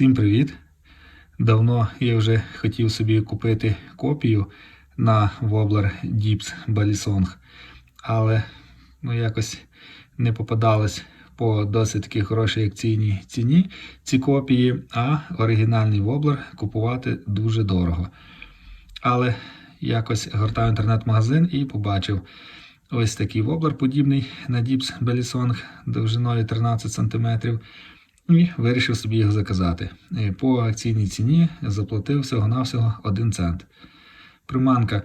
Всім привіт! Давно я вже хотів собі купити копію на Wobbler Dips Balisong, але ну, якось не попадалось по досить таки хорошій акційній ціні ці копії, а оригінальний Wobbler купувати дуже дорого. Але якось гортав інтернет-магазин і побачив ось такий воблер, подібний на Dips Balisong довжиною 13 см. І вирішив собі його заказати. Е, По акційній ціні заплатив всього-навсього 1 цент. Приманка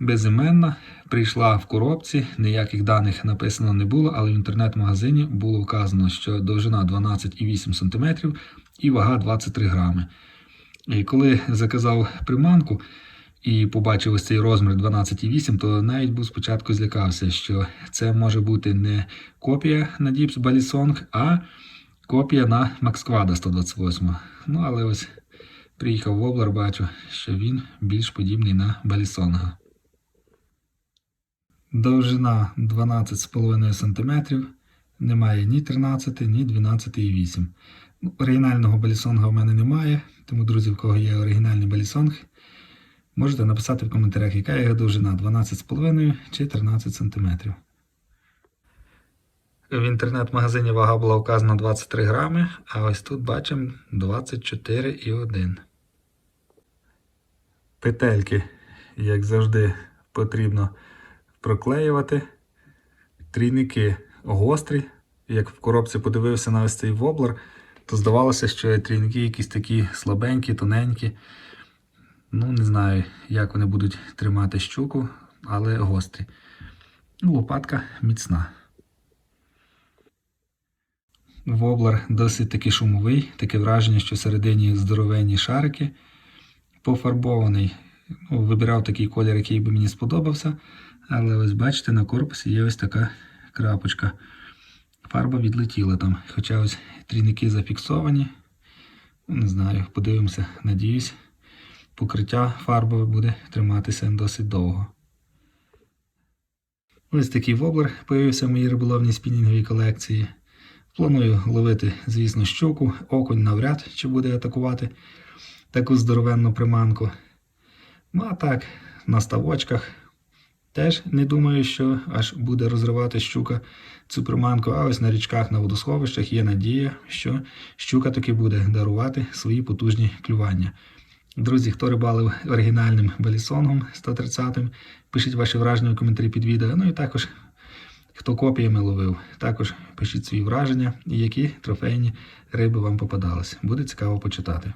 безіменна, прийшла в коробці, ніяких даних написано не було, але в інтернет-магазині було вказано, що довжина 12,8 см і вага 23 грами. І коли заказав приманку і побачив ось цей розмір 12,8, то навіть був спочатку злякався, що це може бути не копія на Dips Balisong, а Копія на Максквада 128. Ну, але ось приїхав Воблер, бачу, що він більш подібний на Балісонга. Довжина 12,5 см. Немає ні 13, ні 12,8. Ну, оригінального балісонга в мене немає, тому, друзі, в кого є оригінальний балісонг, можете написати в коментарях, яка його довжина 12,5 чи 13 см. В інтернет-магазині вага була вказана 23 грами, а ось тут бачимо 24,1. Петельки, як завжди, потрібно проклеювати. Трійники гострі. Як в коробці подивився на ось цей воблер, то здавалося, що трійники якісь такі слабенькі, тоненькі. Ну, не знаю, як вони будуть тримати щуку, але гострі. Ну, Лопатка міцна. Воблер досить таки шумовий, таке враження, що всередині здоровенні шарики. Пофарбований. Ну, Вибирав такий колір, який би мені сподобався. Але ось бачите, на корпусі є ось така крапочка. Фарба відлетіла там. Хоча ось трійники зафіксовані. Ну, Не знаю, подивимося, надіюсь, покриття фарбове буде триматися досить довго. Ось такий воблер появився в моїй риболовній спінінговій колекції. Планую ловити, звісно, щуку, окунь навряд чи буде атакувати таку здоровенну приманку. Ну а так, на ставочках теж не думаю, що аж буде розривати щука цю приманку, а ось на річках, на водосховищах є надія, що щука таки буде дарувати свої потужні клювання. Друзі, хто рибалив оригінальним балісонгом 130 пишіть ваші враження у коментарі під відео. Ну і також Хто копіями ловив, також пишіть свої враження і які трофейні риби вам попадались. Буде цікаво почитати.